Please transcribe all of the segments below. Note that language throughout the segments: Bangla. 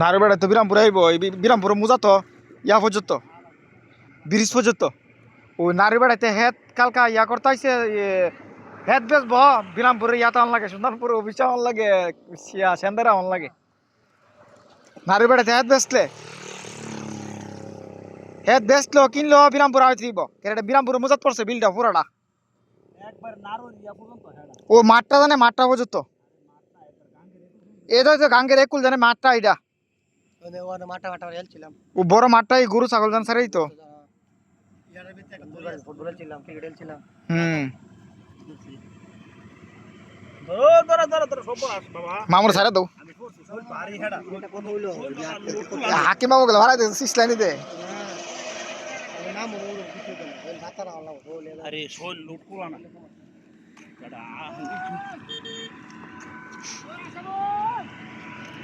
নারু বেড়া তো বিরামপুর আইব বিরামপুর মুজা তো, ইয়া পর্যন্ত, ব্রিজ পর্যন্ত। ওই নারু বেড়াতে হেদ কালকা ইয়া করতে আইসে হেদ বেচব, বিরামপুরে ইয়াতে আন লাগে, সুন্দরপুর অফিসে আন লাগে সেন্দারে আন লাগে। নারু বেড়াতে হেদ বেচলে হেদ বেচলো কিনলো বিরামপুর আই থিব কেন বিরামপুর মুজাত পড়ছে বিলটা পুরাটা। ইয়া ও মাঠটা জানে মাঠটা পর্যন্ত। এটা তো গাঙ্গের একুল জানে মাঠটা এটা ও বড় মাঠটাই গরু ছাগল জান সারাই তো। মামুর সারা দাও। আমি করছি সব ভারী হেডা। এটা কত হইল? হাকিম বাবু গেলে ভাড়া দিয়েছে সিস লাইনে দে। আরে শোল লুট এটা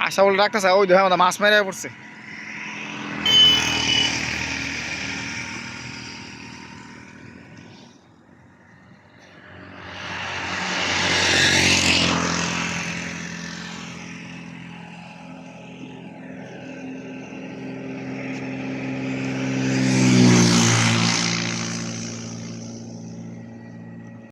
আশা বলে রাখতেছে ওই দেখা মাছ মেরে পড়ছে।